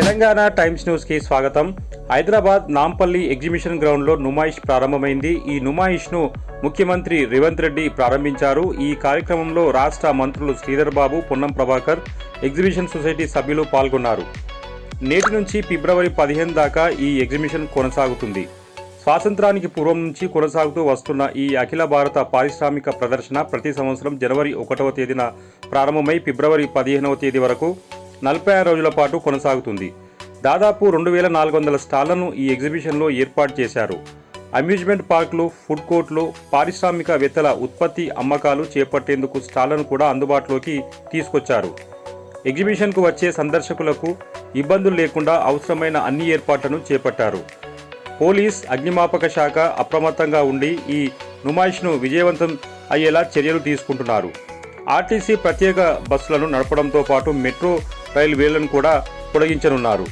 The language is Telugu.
తెలంగాణ టైమ్స్ న్యూస్కి స్వాగతం. హైదరాబాద్ నాంపల్లి ఎగ్జిబిషన్ గ్రౌండ్లో నుమాయిష్ ప్రారంభమైంది. ఈ నుమాయిష్ను ముఖ్యమంత్రి రేవంత్ రెడ్డి ప్రారంభించారు. ఈ కార్యక్రమంలో రాష్ట్ర మంత్రులు శ్రీధర్ బాబు పొన్నం ప్రభాకర్ ఎగ్జిబిషన్ సొసైటీ సభ్యులు పాల్గొన్నారు. నేటి నుంచి ఫిబ్రవరి పదిహేను దాకా ఈ ఎగ్జిబిషన్ కొనసాగుతుంది. స్వాతంత్రానికి పూర్వం నుంచి కొనసాగుతూ వస్తున్న ఈ అఖిల భారత పారిశ్రామిక ప్రదర్శన ప్రతి సంవత్సరం జనవరి ఒకటవ తేదీన ప్రారంభమై ఫిబ్రవరి పదిహేనవ తేదీ వరకు నలభై ఆరు రోజుల పాటు కొనసాగుతుంది. దాదాపు రెండు వేల నాలుగు వందల స్టాళ్ళను ఈ ఎగ్జిబిషన్లో ఏర్పాటు చేశారు. అమ్యూజ్మెంట్ పార్కులు ఫుడ్ కోర్టులు పారిశ్రామికవేత్తల ఉత్పత్తి అమ్మకాలు చేపట్టేందుకు స్టాళ్ళను కూడా అందుబాటులోకి తీసుకొచ్చారు. ఎగ్జిబిషన్కు వచ్చే సందర్శకులకు ఇబ్బందులు లేకుండా అవసరమైన అన్ని ఏర్పాట్లను చేపట్టారు. పోలీస్ అగ్నిమాపక శాఖ అప్రమత్తంగా ఉండి ఈ నుమాయిష్ను విజయవంతం అయ్యేలా చర్యలు తీసుకుంటున్నారు. ఆర్టీసీ ప్రత్యేక బస్సులను నడపడంతో పాటు మెట్రో రైల్వేలను కూడా పొడిగించనున్నారు